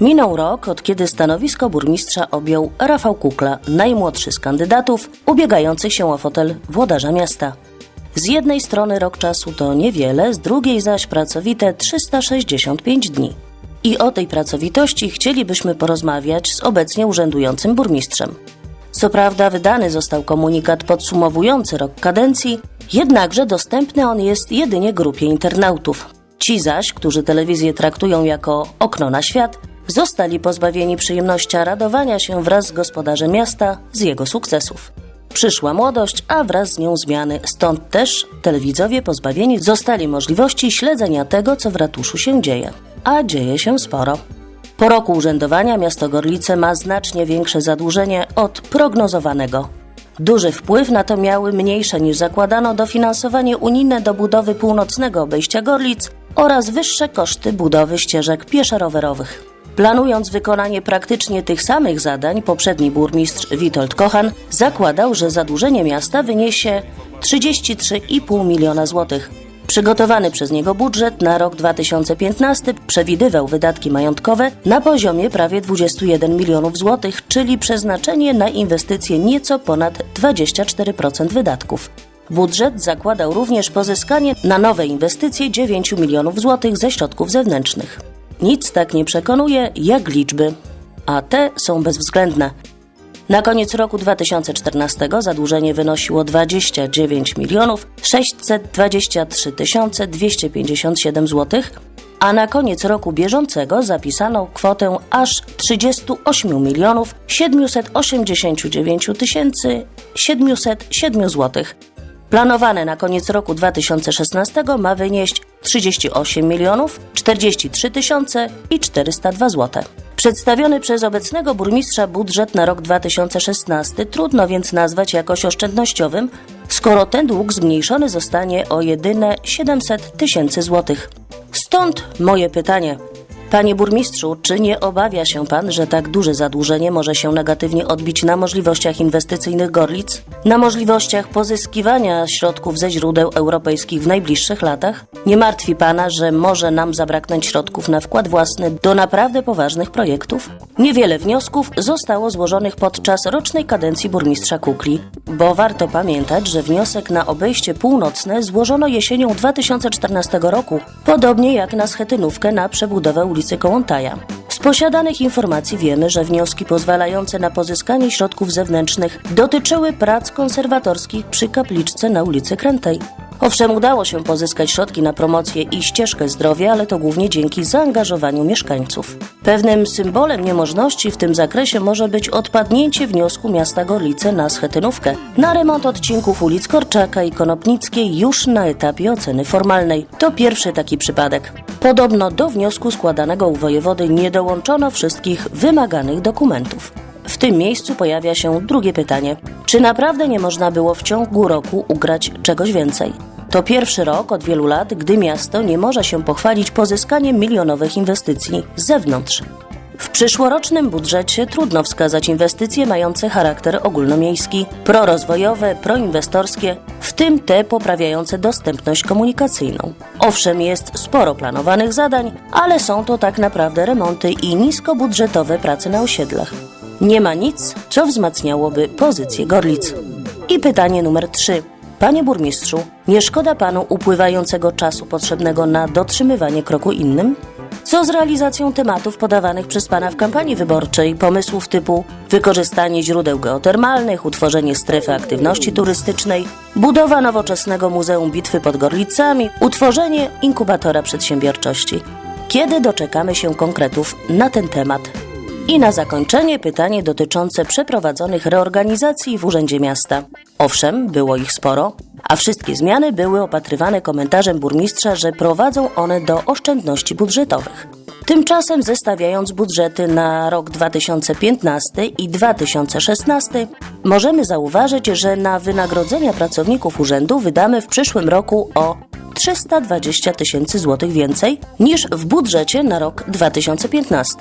Minął rok, od kiedy stanowisko burmistrza objął Rafał Kukla, najmłodszy z kandydatów ubiegających się o fotel włodarza miasta. Z jednej strony rok czasu to niewiele, z drugiej zaś pracowite 365 dni. I o tej pracowitości chcielibyśmy porozmawiać z obecnie urzędującym burmistrzem. Co prawda wydany został komunikat podsumowujący rok kadencji, jednakże dostępny on jest jedynie grupie internautów. Ci zaś, którzy telewizję traktują jako okno na świat, zostali pozbawieni przyjemności radowania się wraz z gospodarzem miasta z jego sukcesów. Przyszła młodość, a wraz z nią zmiany, stąd też telewidzowie pozbawieni zostali możliwości śledzenia tego, co w ratuszu się dzieje. A dzieje się sporo. Po roku urzędowania miasto Gorlice ma znacznie większe zadłużenie od prognozowanego. Duży wpływ na to miały mniejsze niż zakładano dofinansowanie unijne do budowy północnego obejścia Gorlic oraz wyższe koszty budowy ścieżek pieszo-rowerowych. Planując wykonanie praktycznie tych samych zadań, poprzedni burmistrz Witold Kochan zakładał, że zadłużenie miasta wyniesie 33,5 miliona złotych. Przygotowany przez niego budżet na rok 2015 przewidywał wydatki majątkowe na poziomie prawie 21 milionów złotych, czyli przeznaczenie na inwestycje nieco ponad 24% wydatków. Budżet zakładał również pozyskanie na nowe inwestycje 9 milionów złotych ze środków zewnętrznych. Nic tak nie przekonuje jak liczby, a te są bezwzględne. Na koniec roku 2014 zadłużenie wynosiło 29 milionów 623 tysiące 257 zł, a na koniec roku bieżącego zapisano kwotę aż 38 milionów 789 tysięcy 707 zł. Planowane na koniec roku 2016 ma wynieść 38 milionów 43 tysiące i 402 zł. Przedstawiony przez obecnego burmistrza budżet na rok 2016 trudno więc nazwać jakoś oszczędnościowym, skoro ten dług zmniejszony zostanie o jedyne 700 tysięcy złotych. Stąd moje pytanie. Panie burmistrzu, czy nie obawia się pan, że tak duże zadłużenie może się negatywnie odbić na możliwościach inwestycyjnych Gorlic? Na możliwościach pozyskiwania środków ze źródeł europejskich w najbliższych latach? Nie martwi pana, że może nam zabraknąć środków na wkład własny do naprawdę poważnych projektów? Niewiele wniosków zostało złożonych podczas rocznej kadencji burmistrza Kukli, bo warto pamiętać, że wniosek na obejście północne złożono jesienią 2014 roku, podobnie jak na schetynówkę na przebudowę ulicy Kołątaja. Z posiadanych informacji wiemy, że wnioski pozwalające na pozyskanie środków zewnętrznych dotyczyły prac konserwatorskich przy kapliczce na ulicy Krętej. Owszem, udało się pozyskać środki na promocję i ścieżkę zdrowia, ale to głównie dzięki zaangażowaniu mieszkańców. Pewnym symbolem niemożności w tym zakresie może być odpadnięcie wniosku miasta Gorlice na schetynówkę na remont odcinków ulic Korczaka i Konopnickiej już na etapie oceny formalnej. To pierwszy taki przypadek. Podobno do wniosku składanego u wojewody nie dołączono wszystkich wymaganych dokumentów. W tym miejscu pojawia się drugie pytanie: czy naprawdę nie można było w ciągu roku ugrać czegoś więcej? To pierwszy rok od wielu lat, gdy miasto nie może się pochwalić pozyskaniem milionowych inwestycji z zewnątrz. W przyszłorocznym budżecie trudno wskazać inwestycje mające charakter ogólnomiejski, prorozwojowe, proinwestorskie, w tym te poprawiające dostępność komunikacyjną. Owszem, jest sporo planowanych zadań, ale są to tak naprawdę remonty i niskobudżetowe prace na osiedlach. Nie ma nic, co wzmacniałoby pozycję Gorlic. I pytanie numer 3. Panie burmistrzu, nie szkoda panu upływającego czasu potrzebnego na dotrzymywanie kroku innym? Co z realizacją tematów podawanych przez pana w kampanii wyborczej, pomysłów typu wykorzystanie źródeł geotermalnych, utworzenie strefy aktywności turystycznej, budowa nowoczesnego Muzeum Bitwy pod Gorlicami, utworzenie inkubatora przedsiębiorczości? Kiedy doczekamy się konkretów na ten temat? I na zakończenie pytanie dotyczące przeprowadzonych reorganizacji w Urzędzie Miasta. Owszem, było ich sporo, a wszystkie zmiany były opatrywane komentarzem burmistrza, że prowadzą one do oszczędności budżetowych. Tymczasem zestawiając budżety na rok 2015 i 2016, możemy zauważyć, że na wynagrodzenia pracowników urzędu wydamy w przyszłym roku o 320 tysięcy złotych więcej niż w budżecie na rok 2015.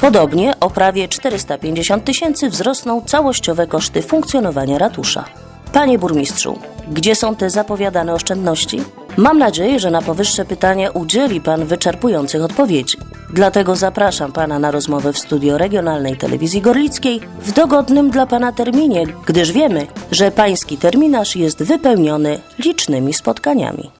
Podobnie o prawie 450 tysięcy wzrosną całościowe koszty funkcjonowania ratusza. Panie burmistrzu, gdzie są te zapowiadane oszczędności? Mam nadzieję, że na powyższe pytania udzieli Pan wyczerpujących odpowiedzi. Dlatego zapraszam pana na rozmowę w studio regionalnej telewizji gorlickiej w dogodnym dla pana terminie, gdyż wiemy, że pański terminarz jest wypełniony licznymi spotkaniami.